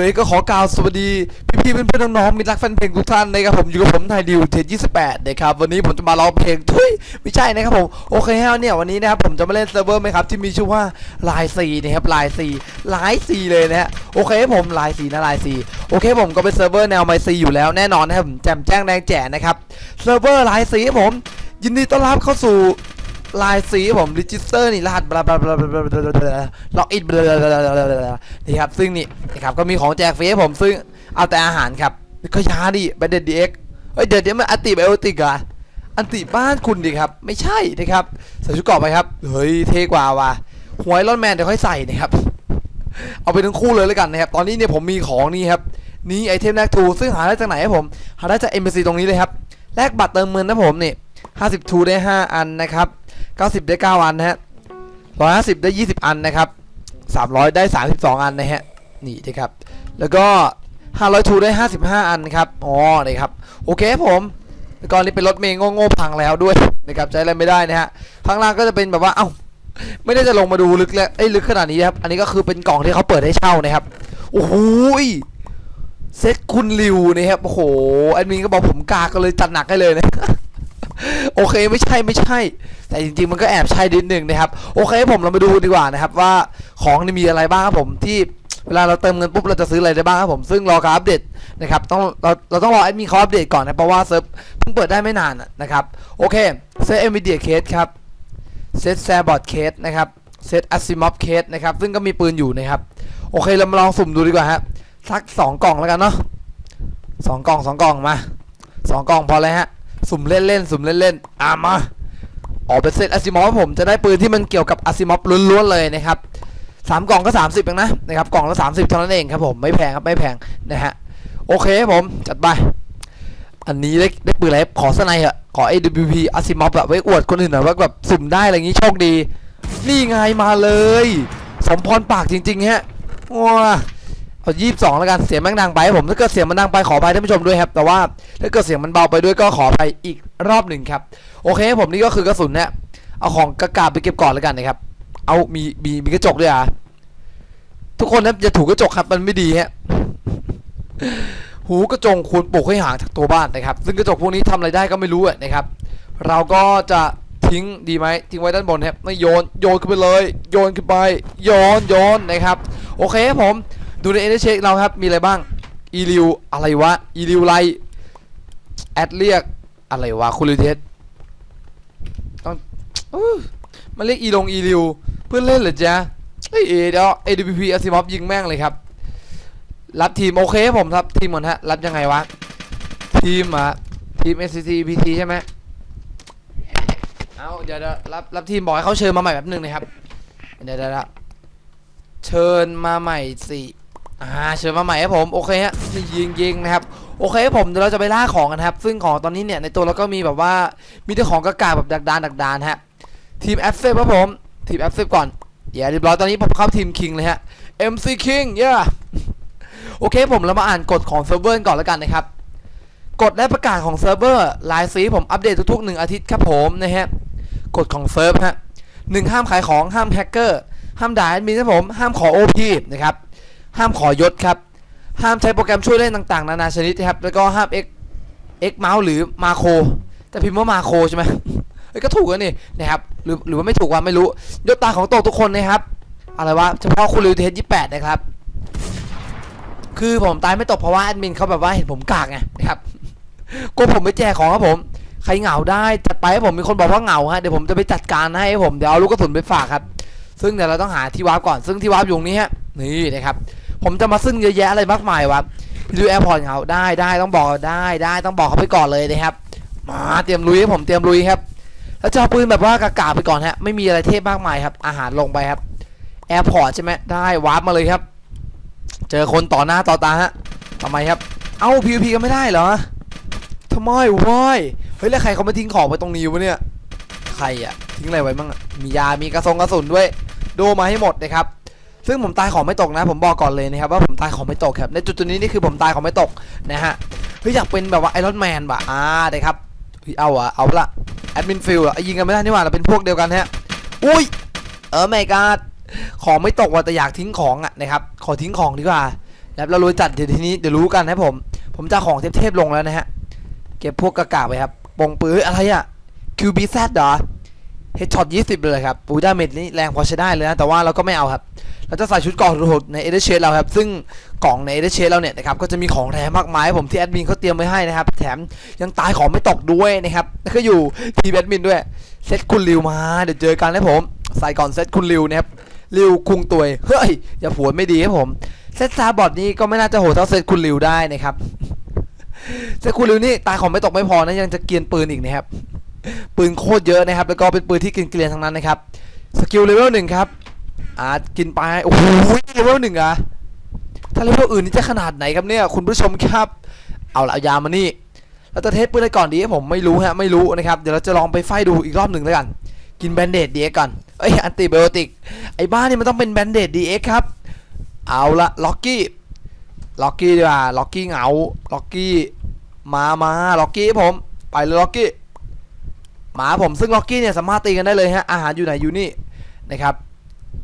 เลยก็ขอกล่าวสวัสดี พี่ๆเพื่อนๆน้องๆมิตรรักแฟนเพลงทุกท่านนะครับผมอยู่กับผมไทยดิวเทน28นะครับวันนี้ผมจะมาร้องเพลงทุยไม่ใช่นะครับผมโอเคฮะเนี่ยวันนี้นะครับผมจะมาเล่นเซิร์ฟเวอร์ไหมครับที่มีชื่อว่าลายซีนะครับลายซีลายซีเลยนะฮะโอเคผมลายซีนะลายซีโอเคผมก็เป็นเซิร์ฟเวอร์แนวไมซีอยู่แล้วแน่นอนนะครับผมแจมแจ้งแดงแจ๋นะครับเซิร์ฟเวอร์ลายซีผมยินดีต้อนรับเข้าสู่ ลายสีผมรีจิสเตอร์นี่รหัสบลาบลาบลาบลาบลาบลาบลาล็อกอินบลาบลาบลาบลาบลานี่ครับซึ่งนี่นะครับก็มีของแจกฟรีให้ผมซึ่งเอาแต่อาหารครับก็ยาดิไปเด็ดดีเอ็กเฮ้ยเดี๋ยวเดี๋ยวมันอันติไบโอติกอะอันติบ้านคุณดิครับไม่ใช่นะครับใส่ชุดเกาะไปครับเฮ้ยเท่กว่าว่ะหวยรอนแมนเดี๋ยวค่อยใส่นะครับเอาไปทั้งคู่เลยแล้วกันนะครับตอนนี้เนี่ยผมมีของนี่ครับนี่ไอเทมแรกทูซึ่งหาได้จากไหนครับผมหาได้จาก MBC ตรงนี้เลยครับแลกบัตรเติมเงินนะผมนี่50ทูได้5อันนะครับ 90 ได้ 9 อันนะฮะ150 ได้ 20 อันนะครับ 300 ได้ 32 อันนะฮะ นี่นะครับ แล้วก็ 500ทูได้ 55 อันครับ อ๋อนี่ครับ โอเคผมแล้วก็นี่เป็นรถเมย์โง่ๆพังแล้วด้วยนะครับ ใช้อะไรไม่ได้นะฮะ ข้างล่างก็จะเป็นแบบว่า เอ้า ไม่ได้จะลงมาดูลึกแล้วไอ้ยลึกขนาดนี้นะครับ อันนี้ก็คือเป็นกล่องที่เขาเปิดให้เช่านะครับ โอ้โหเซ็ตคุณริวนะครับ โอ้โหแอดมินก็บอกผมกาก็เลยจัดหนักให้เลยนะ โอเคไม่ใช่ไม่ใช่ แต่จริงๆมันก็แอบใช่นิดหนึ่งนะครับ โอเคผมเรามาดูดีกว่านะครับว่าของนี่มีอะไรบ้างครับผมที่เวลาเราเติมเงินปุ๊บเราจะซื้ออะไรได้บ้างครับผมซึ่งรอการอัปเดตนะครับต้องเราเราต้องรอแอดมินเขาอัปเดตก่อนนะเพราะว่าเซิร์ฟเพิ่งเปิดได้ไม่นานนะครับโอเคเซตเอ็มวีเดียเคสครับเซตแซบอร์ดเคสนะครับเซตอัซิมอฟเคสนะครับซึ่งก็มีปืนอยู่นะครับโอเคเรามาลองสุ่มดูดีกว่าฮะสักสองกล่องแล้วกันเนาะสองกล่องสองกล่องมาสองกล่องพอเลยฮะ สุ่มเล่นๆสุ่มเล่นๆอะมาออกเป็นเซตอัซิมอฟผมจะได้ปืนที่มันเกี่ยวกับอัซิมอฟล้วนๆเลยนะครับสามกล่องก็ 30เองนะนะครับกล่องละ30เท่านั้นเองครับผมไม่แพงครับไม่แพงนะฮะโอเคผมจัดไปอันนี้ได้ได้ปืนอะไรขอสไนเหอะขอ AWP อาซิมอฟแบบไว้อวดคนอื่นหน่อยว่าแบบสุ่มได้อะไรอย่างงี้โชคดี นี่ไงมาเลย สมพรปากจริงๆฮะว้า อยี่สิบสองแล้วกันเสียงแม่งดังไปผมถ้าเกิดเสียงมันดังไปขออภัยท่านผู้ชมด้วยครับแต่ว่าถ้าเกิดเสียงมันเบาไปด้วยก็ขออภัยอีกรอบหนึ่งครับโอเคผมนี่ก็คือกระสุนเนี่ยเอาของกระกาบไปเก็บก่อนแล้วกันนะครับ เอามีมีมีกระจกด้วยอะทุกคนนะอย่าถูกกระจกครับมันไม่ดีฮะหูกระจงควรปลูกให้ห่างจากตัวบ้านนะครับ ซึ่งกระจกพวกนี้ทำอะไรได้ก็ไม่รู้นะครับ เราก็จะทิ้งดีไหมทิ้งไว้ด้านบนครับไม่โยนโยนขึ้นไปเลย โยนขึ้นไปโยนโยนนะครับ โอเคครับผม ดูในเอเดเชคเราครับ มีอะไรบ้าง อีริว อะไรวะ อีริวไลแอดเรียก อะไรวะคูลิเทสต้องอมันเรียกอีลงอีริว เพื่อนเล่นเหรอจ๊ะเฮ้ยเดี๋ยว AWP อาซิมอฟยิงแม่งเลยครับ รับทีม โอเคผมรับทีมก่อนฮะ รับยังไงวะ ทีมอะทีม SCT PT ใช่ไหมเอาเดี๋ยวรับรับทีมบอกให้เขาเชิญมาใหม่แบบนึงนะครับ เดี๋ยวเดี๋ยวเชิญมาใหม่สิ อ่าเชิญมาใหม่ครับผมโอเคฮะนี่ยิงยิงนะครับโอเคครับผมเดี๋ยวเราจะไปล่าของกันครับ ซึ่งของตอนนี้เนี่ยในตัวเราก็มีแบบว่ามีแต่ของกากาแบบดักดานดักดานฮะทีมแอฟเซฟครับผมทีมแอฟเซฟก่อนเยวเรียบร้อยตอนนี้ผมเข้าทีมคิงเลยฮะ MC King เย้โอเคผมเรามาอ่านกฎของเซิร์ฟเวอร์ก่อนแล้วกันนะครับกฎและประกาศของเซิร์ฟเวอร์ลายสีผมอัปเดตทุกๆ1อาทิตย์ครับผมนะฮะกฎของเซิร์ฟฮะหนึ่งห้ามขายของห้ามแฮกเกอร์ห้ามด่าแอดมินครับผมห้ามขอ OP นะครับ ห้ามขอยศครับ ห้ามใช้โปรแกรมช่วยเล่นต่างๆ นานาชนิดครับ แล้วก็ห้าม X X เมาส์หรือมาโคแต่พิมพ์ว่ามาโคใช่ไหมเอ้ยก็ถูกแล้วนี่นะครับหรือหรือว่าไม่ถูกว่าไม่รู้ยศตาของโตทุกคนนะครับอะไรวะเฉพาะคุณลิวเทสยี่แปดนะครับ คือผมตายไม่ตกเพราะว่าแอดมินเขาแบบว่าเห็นผมกากไงนะครับกลัวผมไปแจกของครับผม ใครเหงาได้จัดไปให้ผมมีคนบอกว่าเหงาฮะเดี๋ยวผมจะไปจัดการให้ผมเดี๋ยวเอาลูกกระสุนไปฝากครับ ซึ่งเดี๋ยวเราต้องหาที่วาร์ปก่อนซึ่งที่วาร์ปอยู่ตรงนี้ฮะนี่นะครับ ผมจะมาซึ่งเยอะแยะอะไรมากมายวะดูแอร์พอร์ตเหงาได้ได้ต้องบอกได้ได้ต้องบอกเขาไปก่อนเลยนะครับ มาเตรียมลุยครับผมเตรียมลุยครับ แล้วจะเอาปืนแบบว่ากากาไปก่อนฮะไม่มีอะไรเทพมากมายครับ อาหารลงไปครับแอร์พอร์ตใช่ไหมได้วาร์ปมาเลยครับ เจอคนต่อหน้าต่อตาฮะทำไมครับ เอ้า PVP กันไม่ได้เหรอทำไมวายเฮ้ยแล้วใครเขามาทิ้งของไว้ตรงนี้วะเนี่ย ใครอะทิ้งอะไรไว้บ้างอะมียามีกระสงกระสุนด้วย โดมาให้หมดนะครับ ซึ่งผมตายของไม่ตกนะ ผมบอกก่อนเลยนะครับว่าผมตายของไม่ตกครับในจุดนี้นี่คือผมตายของไม่ตกนะฮะเฮ้ยอยากเป็นแบบว่าไอรอนแมนว่ะอ่าได้ครับเฮ้ยเอาอะเอาละแอดมินฟิลอะยิงกันไม่ได้นี่หว่าเราเป็นพวกเดียวกันฮะอุ้ยเออไม่กาดของไม่ตกว่ะแต่อยากทิ้งของอะนะครับขอทิ้งของดีกว่าแล้วเรารู้จัดเดี๋ยวทีนี้เดี๋ยวรู้กันนะผม ผมจะของเทพๆลงแล้วนะฮะเก็บพวกกากาไปครับปงปืนอะไรอะ QBZ เหรอ เฮดช็อต20 เลยครับปูดาเมจนี่แรงพอใช้ได้เลยนะ แต่ว่าเราก็ไม่เอาครับ เราจะใส่ชุดกราะโหดในเอเดเชเราครับ ซึ่งกล่องในเอเดเชเราเนี่ยนะครับ ก็จะมีของแถมมากมายผมที่แอดมินเขาเตรียมไว้ให้นะครับ แถมยังตายของไม่ตกด้วยนะครับแล้วก็อยู่ทีแอดมินด้วย เซตคุณริวมา เดี๋ยวเจอกันนะผม ใส่ก่อนเซตคุณริวนะครับ ริวคุงตัวย เฮ้ย อย่าผวนไม่ดีครับผม เซตซาบอดนี้ก็ไม่น่าจะโหดเท่าเซตคุณริวได้นะครับ เซตคุณริวนี่ตายของไม่ตกไม่พอนะยังจะเกียนปืนอีกนะครับ ปืนโคตรเยอะนะครับ แล้วก็เป็นปืนที่กินเกลียนทั้งนั้นนะครับ สกิลเลเวลหนึ่งครับ อาจกินไป โอ้โหเลเวลหนึ่งอะถ้าเลเวลอื่นนี่จะขนาดไหนครับเนี่ย คุณผู้ชมครับ เอาละเอายามานี่ เราจะเทสปืนอะไรก่อนดีผมไม่รู้ฮะ ไม่รู้นะครับ เดี๋ยวเราจะลองไปไฟดูอีกรอบหนึ่งแล้วกัน กินแบนเดดดีเอ็กก่อน เอ้ย อันติไบโอติก ไอ้บ้านนี่มันต้องเป็นแบนเดดดีเอ็กครับ เอาละล็อกกี้ล็อกกี้ดีกว่าล็อกกี้เหงาล็อกกี้ มามาล็อกกี้ผม ไปเลยล็อกกี้ หมาผมซึ่งล็อกกี้เนี่ยสามารถตีกันได้เลยฮะอาหารอยู่ไหนอยู่นี่นะครับ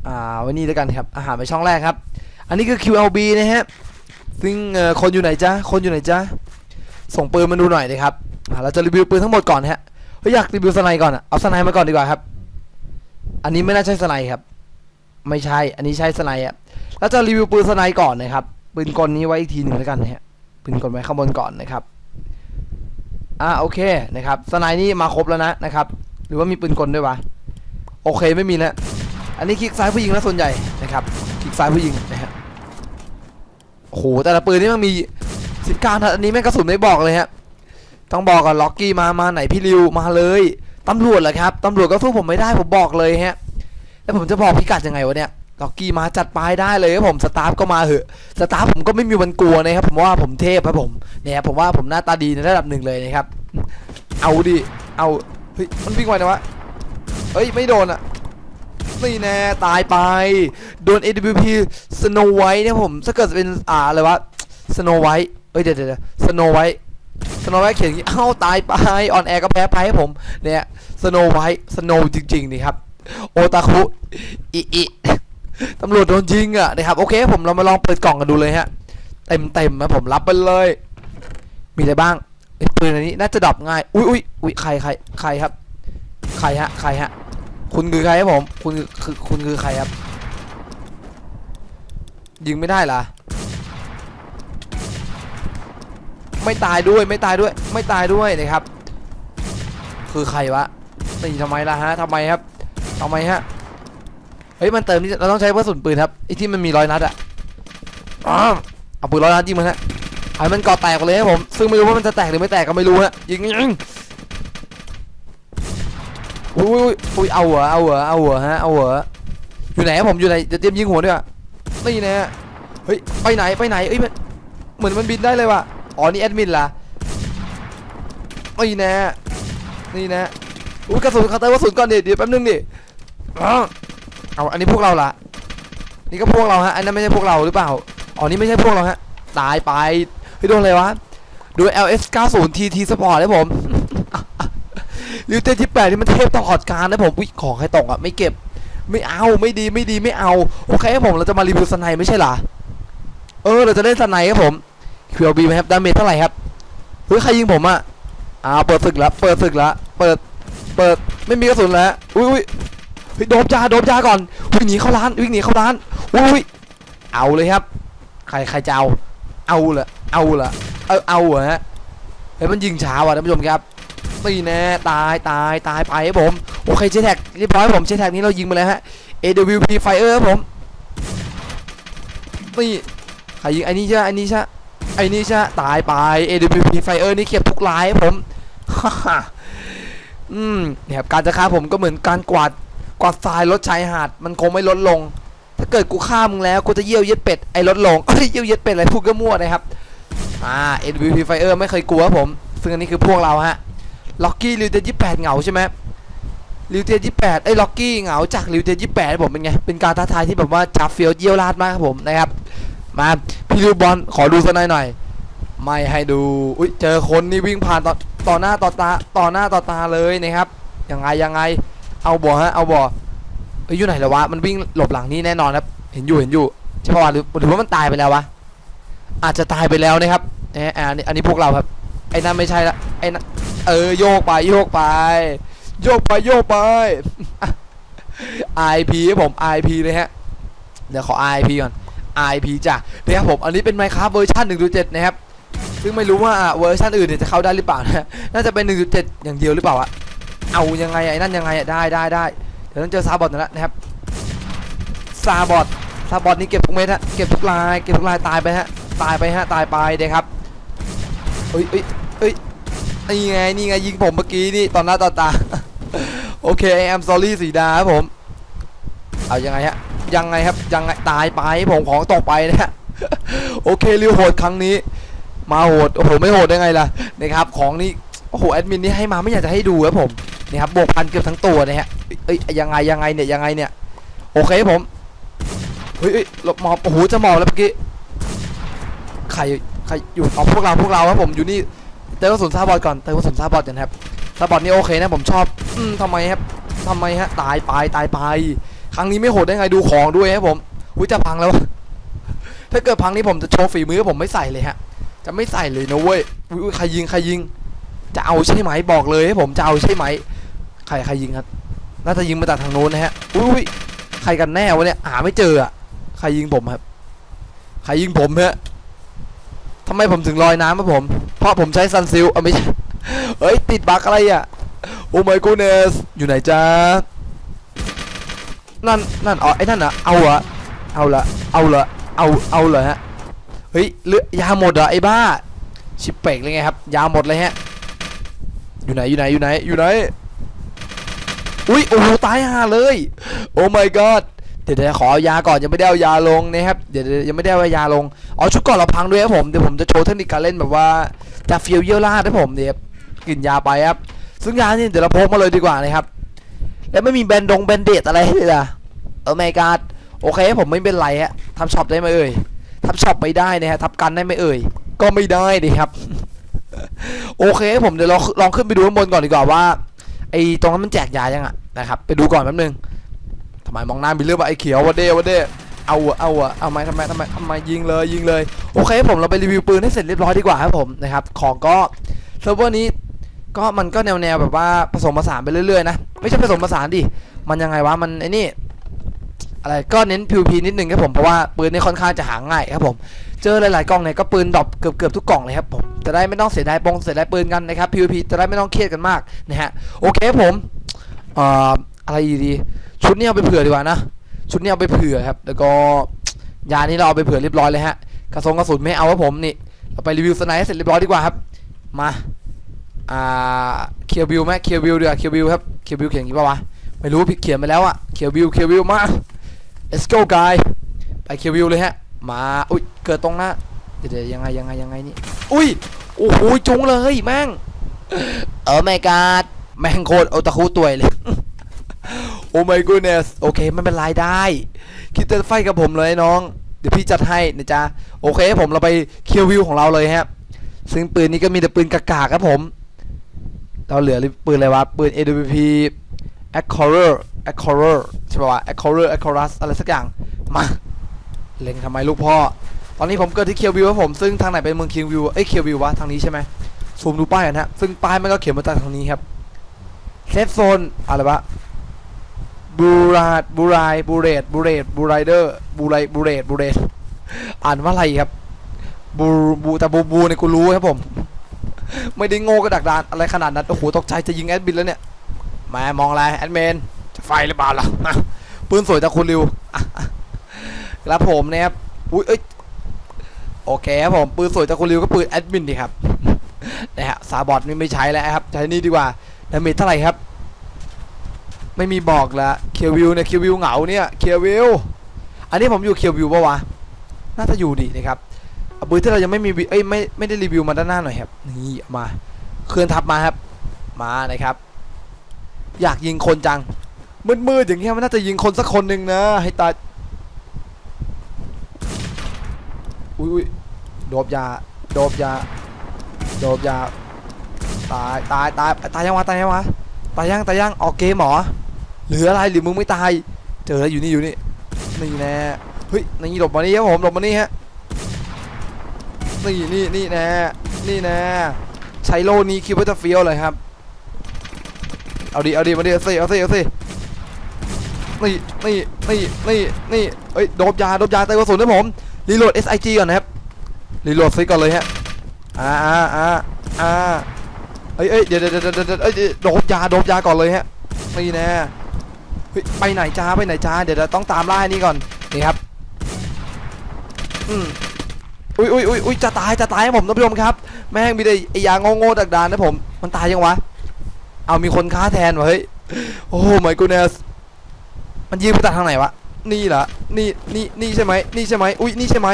อ่าไว้นี่แล้วกันครับอาหารไปช่องแรกครับ อันนี้คือ QLB นะฮะซึ่งคนอยู่ไหนจ๊ะคนอยู่ไหนจ๊ะส่งปืนมาดูหน่อยนะครับเราจะรีวิวปืนทั้งหมดก่อนฮะเฮ้ยอยากรีวิวสไนก่อนอะเอาสไนมาก่อนดีกว่าครับ อันนี้ไม่น่าใช่สไนครับ ไม่ใช่ อันนี้ใช่สไนอะแล้วจะรีวิวปืนสไนก่อนนะครับปืนกลนี้ไว้อีกทีหนึ่งแล้วกันฮะปืนกลไว้ข้างบนก่อนนะครับ อ่าโอเคนะครับสไนนี่มาครบแล้วนะนะครับ หรือว่ามีปืนกลด้วยวะโอเคไม่มีแล้วอันนี้คลิกซ้ายผู้หญิงนะส่วนใหญ่นะครับคลิกซ้ายผู้หญิงนะฮะโอ้โหแต่ละปืนนี่มันมี19นัดอันนี้แม่งกระสุนไม่บอกเลยฮะต้องบอกก่อนล็อกกี้มามาไหนพี่ริวมาเลยตำรวจเหรอครับตำรวจก็สู้ผมไม่ได้ผมบอกเลยฮะแล้วผมจะบอกพิกัดยังไงวะเนี่ย ล็อกกี้มาจัดไปได้เลยครับผมสตาฟก็มาเหอะสตาฟผมก็ไม่มีวันกลัวนะครับผมว่าผมเทพครับผมเนี่ยผมว่าผมหน้าตาดีในระดับหนึ่งเลยนะครับ เอาดิเอาเฮ้ยมันวิ่งไวนะวะเฮ้ยไม่โดนอะนี่แน่ตายไปโดน AWP Snow White เนี่ยผมถ้าเกิดเป็นอ่าอะไรวะ Snow White เอ้ยเดี๋ยวเดี๋ยวเดี๋ยว Snow White Snow White เขียนอย่างงี้เอ้าตายไปออนแอร์ก็แพ้ไปให้ผมเนี่ย Snow White Snow จริงๆนี่ครับ โอตาคุอิอิ ตำรวจโดนยิงอะนะครับโอเคผมเรามาลองเปิดกล่องกันดูเลยฮะเต็มเต็มนะผมรับไปเลย มีอะไรบ้างปืนอันนี้น่าจะดรอปง่ายอุ้ยอุ้ยอุ้ยใครใครใครครับ ใครฮะใครฮะคุณคือใครครับผม คุณคือคุณคือใครครับ ยิงไม่ได้เหรอไม่ตายด้วยไม่ตายด้วย ไม่ตายด้วยนะครับ คือใครวะนี่ทำไมล่ะฮะทำไมครับทำไมฮะ เฮ้ยมันเติมนี่เราต้องใช้กระสุนปืนครับไอ้ที่มันมีร้อยนัดอะอ้าวเอาปืนร้อยนัดยิงมันฮะให้มันก่อแตกเลยครับผมซึ่งไม่รู้ว่ามันจะแตกหรือไม่แตกก็ไม่รู้ฮะยิงยิงอุ้ยอุ้ยอุ้ยเอาเหรอเอาเหรอเอาเหรอฮะเอาเหรออยู่ไหนครับผมอยู่ไหนจะเตรียมยิงหัวด้วยอะนี่แน่เฮ้ยไปไหนไปไหนเอ้ยมันเหมือนมันบินได้เลยว่ะอ๋อนี่แอดมินล่ะนี่แน่นี่แน่อุ้ยกระสุนคาเตอร์กระสุนก่อนดิเดี๋ยวแป๊บนึงดิอ้าว เอาอันนี้พวกเราล่ะนี่ก็พวกเราฮะอันนั้นไม่ใช่พวกเราหรือเปล่าอ๋อนี่ไม่ใช่พวกเราฮะตายไปเฮ้ยโดนอะไรวะโดู LS 90 TT Sport นะผมลิวเต้ที่แปดนี่มันเทพตลอดการนะผมวิของใครตกอะไม่เก็บไม่เอาไม่ดีไม่ดีไม่เอาโอเคครับผมเราจะมารีวิวสไนไม่ใช่หรอเออเราจะเล่นสไนครับผม QLB ไหมครับดาเมจเท่าไหร่ครับเฮ้ยใครยิงผมอะอ้าวเปิดศึกแล้วเปิดศึกแล้วเปิดเปิดไม่มีกระสุนแล้วอุ้ยอุ้ย เฮ้ยโดบยาโดบยาก่อนวิ่งหนีเข้าร้านวิ่งหนีเข้าร้านอุ้ยเอาเลยครับ ใครใครจะเอาเอาเหรอเอาเหรอเอเอาเหรอฮะเฮ้ยมันยิงช้าว่ะท่านผู้ชมครับตีแน่ตายตายตายไปครับผมโอเคเจแท็กเรียบร้อยผมเจแท็กนี้เรายิงมาแล้วฮะ AWP Fire ครับผมนี่ใครยิงไอ้นี่ใช่ไอ้นี่ใช่ไอ้นี่ใช่ตายไป AWP Fire นี่เก็บทุกลายครับผมฮ่าฮ่าอืมเนี่ยครับการจะฆ่าผมก็เหมือนการกวาด กวาดทรายลดชายหาดมันคงไม่ลดลง ถ้าเกิดกูฆ่ามึงแล้วกูจะเยี่ยวเย็ดเป็ดไอ้ลดลงเอ้ยเยี่ยวเย็ดเป็ดอะไรพูดก็มั่วนะครับอ่า NVP Fire ไม่เคยกลัวครับผม ซึ่งอันนี้คือพวกเราฮะล็อกกี้ลิวเตยี่แปดเหงาใช่ไหมลิวเตยี่แปดไอ้ล็อกกี้เหงาจากลิวเตยี่แปดผมเป็นไงเป็นการท้าทายที่แบบว่าจับเฟียวเยี่ยวลาดมากครับผมนะครับมาพี่ลิวบอลขอดูสักหน่อยหน่อยไม่ให้ดู อุ้ยเจอคนนี่วิ่งผ่านต่อต่อหน้าต่อตาต่อหน้าต่อตาเลยนะครับ ยังไงยังไง เอาบ่อฮะเอาบ่อเอ้ยอยู่ไหนแล้ววะมันวิ่งหลบหลังนี่แน่นอนครับ เห็นอยู่เห็นอยู่ใช่ป่าวะหรือหรือว่ามันตายไปแล้ววะอาจจะตายไปแล้วนะครับเอะอันนี้อันนี้พวกเราครับไอ้นั่นไม่ใช่ละไอ้นั่นเออโยกไปโยกไป โยกไปโยกไป IP ครับผม IP เลยฮะเดี๋ยวขอ IP ก่อน IP จ้ะนะครับผมอันนี้เป็น Minecraft เวอร์ชัน1.7 นะครับซึ่งไม่รู้ว่าเวอร์ชันอื่นเนี่ยจะเข้าได้หรือเปล่านะน่าจะเป็น 1.7 อย่างเดียวหรือเปล่าอะ เอายังไงไอ้นั่นยังไงได้ได้ได้เดี๋ยวต้องเจอซาบอทแล้วนะครับซาบอทซาบอทนี่เก็บทุกเม็ดฮะเก็บทุกลายเก็บทุกลายตายไปฮะตายไปฮะตายไปเด็ครับเอ้ยเอ้ยเอ้ยนี่ไงนี่ไงยิงผมเมื่อกี้นี่ตอนหน้าต่อตาโอเค I am sorry สีดาครับผมเอายังไงฮะยังไงครับยังไงตายไปผมของตกไปนะฮะโอเคริวโหดครั้งนี้ มาโหดโอ้โหไม่โหดได้ไงล่ะนะครับของนี่โอ้โหแอดมินนี่ให้มาไม่อยากจะให้ดูครับผม นี่ครับบวกพันเกือบทั้งตัวนะฮะเอ้ยยังไงยังไงเนี่ยยังไงเนี่ยโอเคผมเฮ้ยหลบหมอบโอ้โหจะหมอบแล้วเมื่อกี้ใครใครอยู่เอาพวกเราพวกเราครับผมอยู่นี่เติมกระสุนซาบอดก่อนเติมกระสุนซาบอดกันครับซาบอดนี่โอเคนะผมชอบอืมทำไมครับทำไมฮะตายไปตายไปครั้งนี้ไม่โหดได้ไงดูของด้วยครับผมอุ้ยจะพังแล้ว ถ้าเกิดพังนี่ผมจะโชว์ฝีมือผมไม่ใส่เลยฮะ จะไม่ใส่เลยนะเว้ยอุ๊ยอุ๊ยใครยิงใครยิง จะเอาใช่ไหมบอกเลยให้ผมจะเอาใช่ไหม ใครใครยิงครับ น่าจะยิงมาจากทางโน้นนะฮะ อุ้ยอุ๊ยใครกันแน่วะเนี่ย หาไม่เจออะใครยิงผมครับ ใครยิงผมฮะทำไมผมถึงลอยน้ำครับผม เพราะผมใช้ซันซิลอะไม่ใช่เฮ้ย ติดบั๊กอะไรอะ โอ้ my goodness อยู่ไหนจ้านั่น นั่น อ๋อ ไอ้นั่นอะเอาเหรอเอาละเอาละเอา เอาเหรอฮะ เฮ้ยเลือยาหมดเหรอไอ้บ้า ชิปเป่งเลยไงครับ ยาหมดเลยฮะ อยู่ไหน อยู่ไหน อยู่ไหน อยู่ไหน อุ้ยโอ้โหตายห่าเลย โอ้ my god เดี๋ยวเดี๋ยวขอเอายาก่อนยังไม่ได้เอายาลงนะครับเดี๋ยวยังไม่ได้เอายาลงอ๋อชุดก่อนเราพังด้วยครับผมเดี๋ยวผมจะโชว์เทคนิคการเล่นแบบว่าจะเฟียวเยี่ยวลาดให้ผมเดี๋ยกินยาไปครับซึ่งยาเนี่ยเดี๋ยวเราพกมาเลยดีกว่านะครับแล้วไม่มีแบนดงแบนเดตอะไรเลยล่ะเออไม่กาโอเคผมไม่เป็นไรฮะทำช็อปได้ไหมเอ่ยทำช็อปไม่ได้นะฮะทับกันได้ไหมเอ่ยก็ไม่ได้ดิครับ โอเคผมเดี๋ยวเราลองขึ้นไปดูข้างบนก่อนดีกว่าว่า ไอ้ตรงนั้นมันแจกยายังอะนะครับไปดูก่อนแป๊บนึงทำไมมองหน้ามีเรื่องว่าไอ้เขียววะเด้วะเด้เอาอะเอาอะเอาไหมทำไมทำไมทำไมยิงเลยยิงเลยโอเคผมเราไปรีวิวปืนให้เสร็จเรียบร้อยดีกว่าครับผมนะครับของก็เซิร์ฟเวอร์นี้ก็มันก็แนวแนวแบบว่าผสมผสานไปเรื่อยๆนะไม่ใช่ผสมผสานดิมันยังไงวะมันไอ้นี่อะไรก็เน้น PVP นิดนึงครับผมเพราะว่าปืนนี่ค่อนข้างจะหาง่ายครับผม เจอหลายๆกล่องเนี่ยก็ปืนดรอปเกือบเกือบทุกกล่องเลยครับผมจะได้ไม่ต้องเสียดายปงเสียดายปืนกันนะครับ PVP จะได้ไม่ต้องเครียดกันมากนะฮะโอเคผมเอ่ออะไรดีชุดนี้เอาไปเผื่อดีกว่านะชุดนี้เอาไปเผื่อครับ แล้วก็ยานี้เราเอาไปเผื่อเรียบร้อยเลยฮะกระสงกระสุนไม่เอาครับผมนี่เราไปรีวิวสไนให้เสร็จเรียบร้อยดีกว่าครับมาอ่าเคียวบิวไหมเคียวบิวเดี๋ยวเคียวบิวครับเคียวบิวเขียนอย่างงี้ป่าวะไม่รู้พี่เขียนไปแล้วอะเคียวบิวเคียวบิวมา let's go guy ไปเคียวบิวเลยฮะ มาอุ้ยเกิดตรงหน้าเดี๋ยวเดี๋ยวยังไงยังไงยังไงนี่อุ้ยโอ้โหจุงเลยแม่งเออไม่กาดแม่งโคตรโอตะคุตัวยเลยโอ้ my goodness โอเคไม่เป็นไรได้ คิดจะไฟกับผมเลยน้อง เดี๋ยวพี่จัดให้นะจ๊ะ โอเคผมเราไปเคียววิวของเราเลยฮะ ซึ่งปืนนี้ก็มีแต่ปืนกากาครับผม เราเหลือปืนอะไรวะ ปืน AWP a c c o r e r a c c o r e r ใช่ป่าวะ a c c o r e r a c c o r u s อะไรสักอย่าง มา เล็งทำไมลูกพ่อ ตอนนี้ผมเกิดที่เคียววิวครับผมซึ่งทางไหนเป็นเมืองเคียววิวเอ้ยเคียววิววะทางนี้ใช่ไหมซูมดูป้ายกันฮะซึ่งป้ายมันก็เขียนมาจากทางนี้ครับเซฟโซนอะไรวะบูราดบูไรบูเรดบูเรดบูไรเดอร์บูไรบูเรดบูเรดอ่านว่าอะไรครับบูบูแต่บูบูเนี่ยกูรู้ครับผม ไม่ได้โง่กระดักดานอะไรขนาดนั้นโอ้โหตกใจจะยิงแอดมินแล้วเนี่ยแหมองอะไรแอดมินจะไฟหรือเปล่าล่ะอะปืนสวยจากคุณริวอะ ครับผมนี่ยครับอุ้ยเอ้ยโอเคครับผมปืนสวยจากคุณริวก็ปืนแอดมินดีครับนะฮะซาบอทนี่ไม่ใช้แล้วครับ ใช้นี่ดีกว่าดาเมจเท่าไหร่ครับ ไม่มีบอกละเคียววิวเนี่ยเคียววิวเหงาเนี่ยเคียววิวอันนี้ผมอยู่เคียววิวปะวะน่าจะอยู่ดีนะครับเอาปืนที่เรายังไม่มีวิเอ้ยไม่ไม่ได้รีวิวมาด้านหน้าหน่อยครับนี่มาเคลื่อนทับมาครับ มานะครับ อยากยิงคนจังมืดๆอย่างเงี้ยมันน่าจะยิงคนสักคนหนึ่งนะ ให้ตาย อุ้ยอุ้ยโดบยา โดบยา โดบยา ตาย ตาย ตาย ตายยังวะ ตายยังวะ ตายยัง ตายยัง ออกเกมหรอ หรืออะไร หรือมึงไม่ตาย เจอแล้วอยู่นี่ อยู่นี่ นี่แน่เฮ้ย นี่หลบมานี่ครับผม หลบมานี่ฮะ นี่นี่นี่แน่นี่แน่ใช้โลนี้คิดว่าจะเฟียวเลยครับ เอาดิ เอาดิ มาดิ เอาสิ เอาสิ เอาสินี่นี่นี่นี่นี่เอ้ย โดบยา โดบยาเตะกระสุนให้ผม รีโหลด SIG ก่อนนะครับ รีโหลดซิก่อนเลยฮะ อ่าอ่าอ่าอ่าเอ้ยเอ้ยเดี๋ยวเดี๋ยวเดี๋ยวเดี๋ยวเดี๋ยวเอ้ยโดบยาโดบยาก่อนเลยฮะ นี่แน่เฮ้ยไปไหนจ้าไปไหนจ้าเดี๋ยวเราต้องตามล่านี่ก่อน นี่ครับ อืมอุ้ยอุ้ยอุ้ยอุ้ยจะตายจะตายผมท่านผู้ชมครับ แม่งมีแต่ไอ้ยางโง่ๆดักดานนะผม มันตายยังวะ เอามีคนค้าแทนวะเฮ้ย โอ้ไม่กูเนสมันยิงไปจากทางไหนวะ นี่เหรอนี่นี่นี่ใช่ไหมนี่ใช่ไหมอุ้ยนี่ใช่ไหม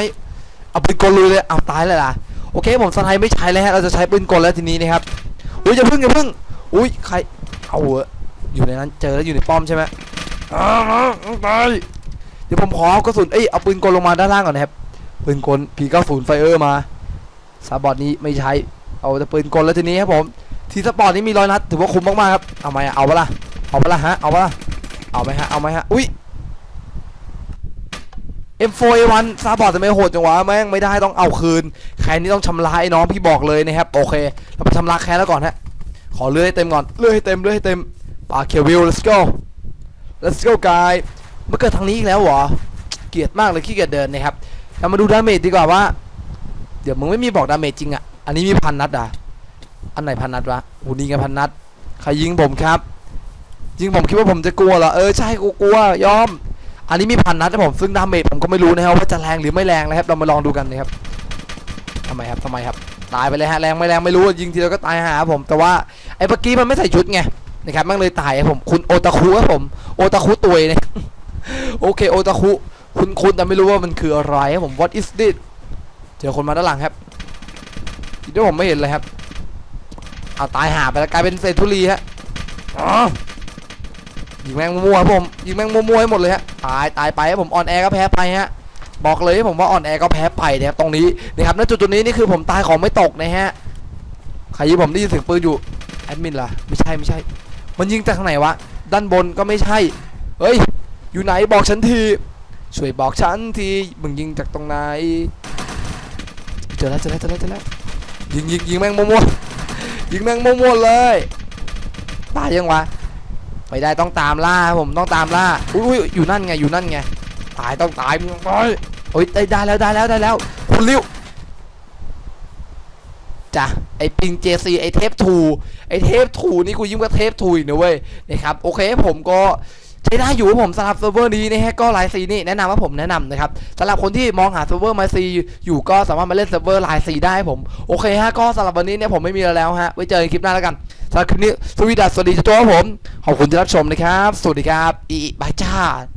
เอาปืนกลลุยเลยเอาตายเลยล่ะโอเคผมสไนไม่ใช้แล้วฮะเราจะใช้ปืนกลแล้วทีนี้นะครับอุ้ยอย่าพึ่งอย่าพึ่งอุ้ยใครเอาเหอะอยู่ในนั้นเจอแล้วอยู่ในป้อมใช่ไหมอ้าวตายเดี๋ยวผมขอเอากระสุนเอ้ยเอาปืนกลลงมาด้านล่างก่อนนะครับปืนกล P90 ไฟเออร์มาซาบอดนี้ไม่ใช้เอาแต่ปืนกลแล้วทีนี้ครับผมทีสปอร์ตนี่มีร้อยนัดถือว่าคุ้มมากๆครับเอาไหมอะเอาปะล่ะเอาปะล่ะฮะเอาปะล่ะเอาไหมฮะเอาไหมฮะอุ้ย M4A1 ซาบอร์ตจะไม่โหดจังวะแม่งไม่ได้ต้องเอาคืนแค้นนี้ต้องชำระไอ้น้องพี่บอกเลยนะครับโอเคเราไปชำระแค้นแล้วก่อนฮะขอเลื่อยให้เต็มก่อนเลื่อยให้เต็มเลื่อยให้เต็มปาเควิล let's go let's go guy มาเกิดทางนี้อีกแล้วเหรอเกลียดมากเลยขี้เกียจเดินนะครับเรามาดูดาเมจดีกว่าว่า เดี๋ยวมึงไม่มีบอกดาเมจจริงอะอันนี้มีพันนัดอะอันไหนพันนัดวะโหนี่ไงพันนัดใครยิงผมครับยิงผมคิดว่าผมจะกลัวเหรอเออใช่กูกลัวยอม อันนี้มีพันนัดนะผมซึ่งดาเมจผมก็ไม่รู้นะครับว่าจะแรงหรือไม่แรงนะครับ เรามาลองดูกันนะครับทำไมครับทำไมครับ ตายไปเลยฮะแรงไม่แรงไม่รู้ยิงทีเดียวก็ตายหาผม แต่ว่าไอ้เมื่อกี้มันไม่ใส่ชุดไงนะครับมันเลยตายครับผมคุณโอตาคุครับผมโอตาคุตัวเนี่ยโอเคโอตาคุคุณคุณแต่ไม่รู้ว่ามันคืออะไรครับผม what is this เจอคนมาด้านหลังครับทีเดียวผมไม่เห็นเลยครับเอาตายหาไปแล้วกลายเป็นเศษธุลีฮะอ๋อ ยิงแมงมั่วครับผมยิงแมงมั่วๆให้หมดเลยฮะตายตายไปครับผมออนแอร์ก็แพ้ไปฮะบอกเลยผมว่าออนแอร์ก็แพ้ไปนะครับตรงนี้นะครับณจุดจุดนี้นี่คือผมตายของไม่ตกนะฮะใครยิงผมได้ยินเสียงปืนอยู่แอดมินล่ะไม่ใช่ไม่ใช่ มันยิงจากทางไหนวะด้านบนก็ไม่ใช่เฮ้ยอยู่ไหนบอกฉันทีช่วยบอกฉันทีมึงยิงจากตรงไหนเจอแล้วเจอแล้วเจอแล้วเจอแล้วยิงยิงยิงแมงมั่วๆยิงแมงมั่วๆเลยตายยังวะ ไม่ได้ต้องตามล่าผมต้องตามล่าอุ้ยอยู่นั่นไงอยู่นั่นไงตายต้องตายมึงต้องตายโอ้ยได้แล้วได้แล้วได้แล้วคุณริ้วจ้ะไอปิงเจซีไอเทปทูไอเทปทูนี่กูยิ้มกับเทปทูอีกนะเว้ยนะครับโอเคผมก็ใช้ได้อยู่ผมสำหรับเซิร์ฟเวอร์นี้นะฮะก็ไลน์ซีนี่แนะนำว่าผมแนะนำนะครับสำหรับคนที่มองหาเซิร์ฟเวอร์มาซีอยู่ก็สามารถมาเล่นเซิร์ฟเวอร์ไลน์ซีได้ผมโอเคฮะก็สำหรับวันนี้เนี่ยผมไม่มีแล้วฮะไว้เจอกันคลิปหน้าแล้วกัน ถ้าคลิปนี้สวีดัสสวัสดีเจ้าตัวผม ขอบคุณที่รับชมนะครับ สวัสดีครับ อีบายจ้า